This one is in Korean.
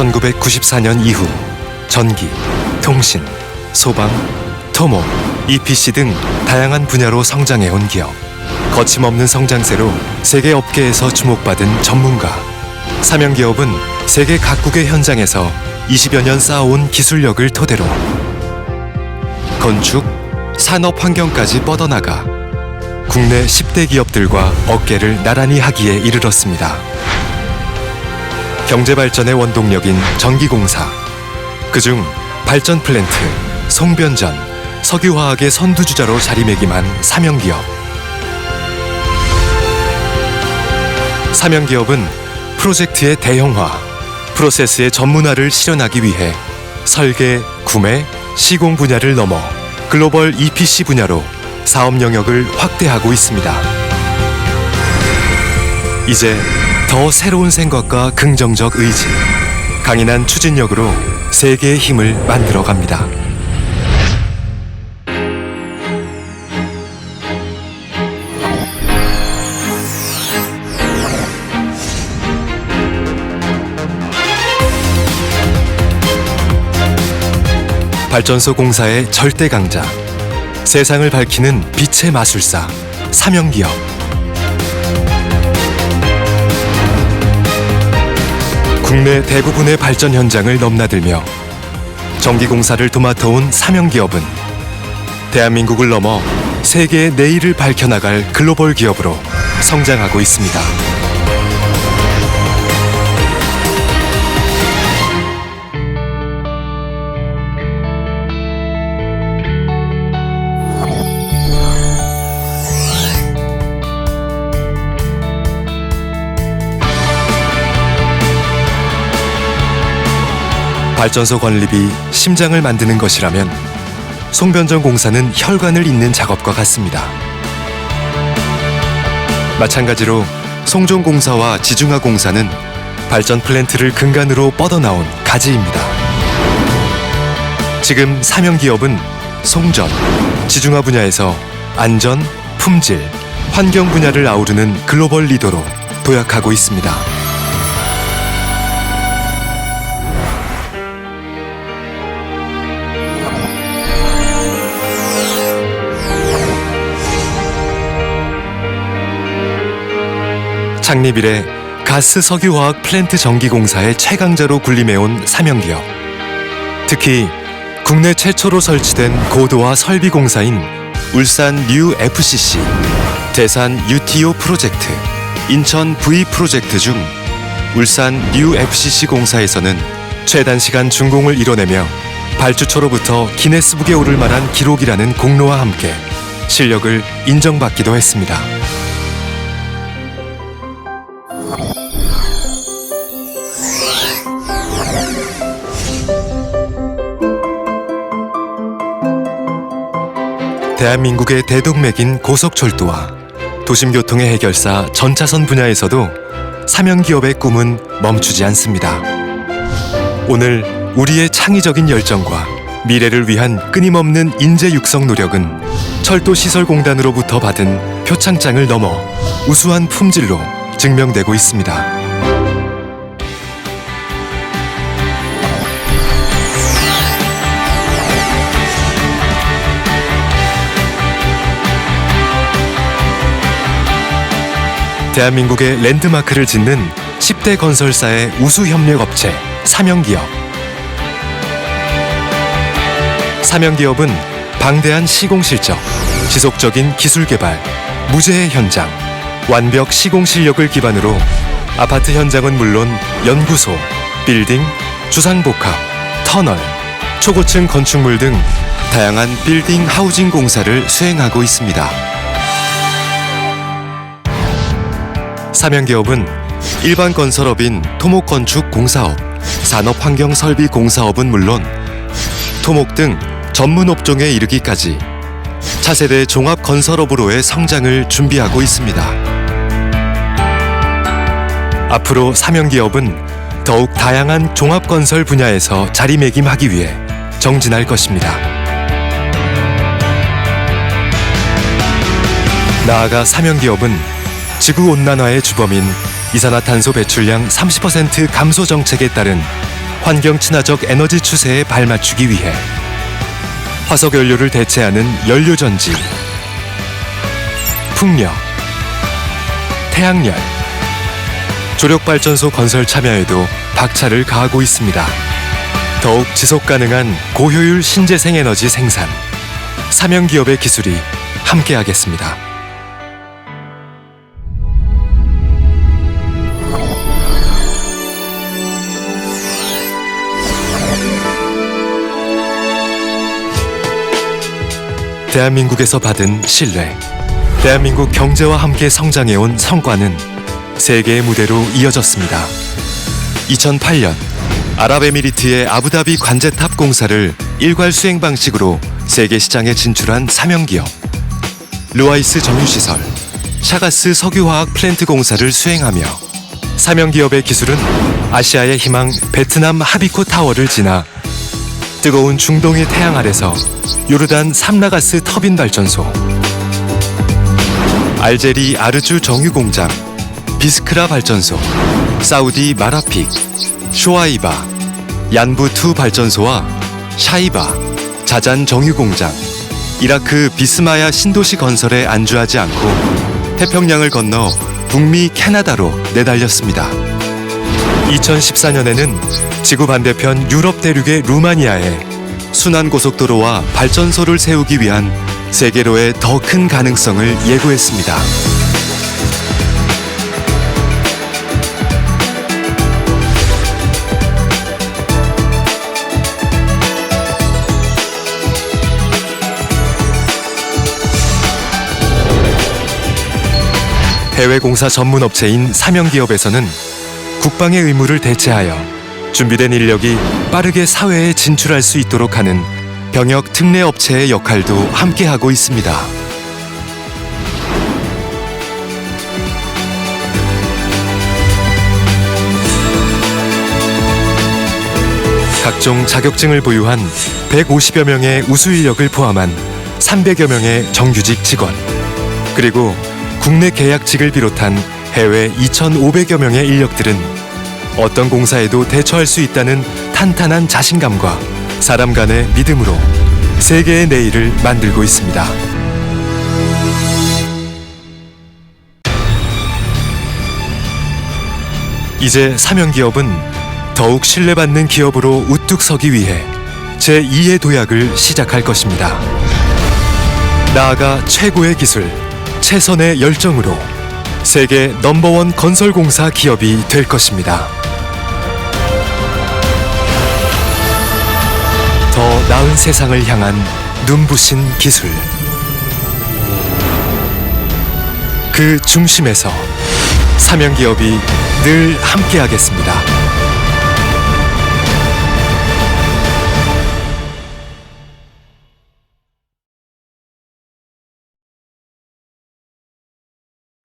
1994년 이후 전기, 통신, 소방, 토목, EPC 등 다양한 분야로 성장해온 기업. 거침없는 성장세로 세계 업계에서 주목받은 전문가. 사명 기업은 세계 각국의 현장에서 20여 년 쌓아온 기술력을 토대로 건축, 산업 환경까지 뻗어나가 국내 10대 기업들과 어깨를 나란히 하기에 이르렀습니다. 경제 발전의 원동력인 전기공사, 그중 발전 플랜트, 송변전, 석유화학의 선두주자로 자리매김한 사명기업. 사명기업은 프로젝트의 대형화, 프로세스의 전문화를 실현하기 위해 설계, 구매, 시공 분야를 넘어 글로벌 EPC 분야로 사업 영역을 확대하고 있습니다. 이제 더 새로운 생각과 긍정적 의지, 강인한 추진력으로 세계의 힘을 만들어 갑니다. 발전소 공사의 절대 강자, 세상을 밝히는 빛의 마술사, 사명기업. 국내 대부분의 발전 현장을 넘나들며 전기공사를 도맡아온 사명기업은 대한민국을 넘어 세계의 내일을 밝혀나갈 글로벌 기업으로 성장하고 있습니다. 발전소 건립이 심장을 만드는 것이라면 송변전 공사는 혈관을 잇는 작업과 같습니다. 마찬가지로 송전 공사와 지중화 공사는 발전 플랜트를 근간으로 뻗어나온 가지입니다. 지금 사명 기업은 송전, 지중화 분야에서 안전, 품질, 환경 분야를 아우르는 글로벌 리더로 도약하고 있습니다. 창립 이래 가스 석유화학 플랜트 전기공사의 최강자로 군림해온 사명기업. 특히 국내 최초로 설치된 고도화 설비 공사인 울산 뉴 FCC, 대산 UTO 프로젝트, 인천 V 프로젝트 중 울산 뉴 FCC 공사에서는 최단 시간 준공을 이뤄내며 발주초로부터 기네스북에 오를 만한 기록이라는 공로와 함께 실력을 인정받기도 했습니다. 대한민국의 대동맥인 고속철도와 도심교통의 해결사 전차선 분야에서도 사명기업의 꿈은 멈추지 않습니다. 오늘 우리의 창의적인 열정과 미래를 위한 끊임없는 인재 육성 노력은 철도시설공단으로부터 받은 표창장을 넘어 우수한 품질로 증명되고 있습니다. 대한민국의 랜드마크를 짓는 10대 건설사의 우수 협력 업체 사명기업. 사명기업은 방대한 시공 실적, 지속적인 기술 개발, 무죄의 현장, 완벽 시공 실력을 기반으로 아파트 현장은 물론 연구소, 빌딩, 주상복합, 터널, 초고층 건축물 등 다양한 빌딩 하우징 공사를 수행하고 있습니다. 사명기업은 일반 건설업인 토목건축 공사업, 산업환경설비 공사업은 물론 토목 등 전문 업종에 이르기까지 차세대 종합 건설업으로의 성장을 준비하고 있습니다. 앞으로 사명기업은 더욱 다양한 종합 건설 분야에서 자리매김하기 위해 정진할 것입니다. 나아가 사명기업은 지구 온난화의 주범인 이산화탄소 배출량 30% 감소 정책에 따른 환경 친화적 에너지 추세에 발맞추기 위해 화석 연료를 대체하는 연료 전지, 풍력, 태양열, 조력 발전소 건설 참여에도 박차를 가하고 있습니다. 더욱 지속 가능한 고효율 신재생 에너지 생산, 사명 기업의 기술이 함께하겠습니다. 대한민국에서 받은 신뢰, 대한민국 경제와 함께 성장해온 성과는 세계의 무대로 이어졌습니다. 2008년 아랍에미리트의 아부다비 관제탑 공사를 일괄 수행 방식으로 세계 시장에 진출한 사명기업 루아이스 정유시설, 샤가스 석유화학 플랜트 공사를 수행하며 사명기업의 기술은 아시아의 희망 베트남 하비코 타워를 지나 뜨거운 중동의 태양 아래서 요르단 삼라가스 터빈 발전소 알제리 아르주 정유 공장 비스크라 발전소 사우디 마라픽 쇼아이바 얀부2 발전소와 샤이바 자잔 정유 공장 이라크 비스마야 신도시 건설에 안주하지 않고 태평양을 건너 북미 캐나다로 내달렸습니다. 2014년에는 지구 반대편 유럽 대륙의 루마니아에 순환 고속도로와 발전소를 세우기 위한 세계로의 더 큰 가능성을 예고했습니다. 해외 공사 전문 업체인 사명기업에서는 국방의 의무를 대체하여 준비된 인력이 빠르게 사회에 진출할 수 있도록 하는 병역 특례 업체의 역할도 함께하고 있습니다. 각종 자격증을 보유한 150여 명의 우수 인력을 포함한 300여 명의 정규직 직원, 그리고 국내 계약직을 비롯한 해외 2,500여 명의 인력들은 어떤 공사에도 대처할 수 있다는 탄탄한 자신감과 사람 간의 믿음으로 세계의 내일을 만들고 있습니다. 이제 사명기업은 더욱 신뢰받는 기업으로 우뚝 서기 위해 제2의 도약을 시작할 것입니다. 나아가 최고의 기술, 최선의 열정으로 세계 넘버원 건설공사 기업이 될 것입니다. 더 나은 세상을 향한 눈부신 기술. 그 중심에서 사명기업이 늘 함께하겠습니다.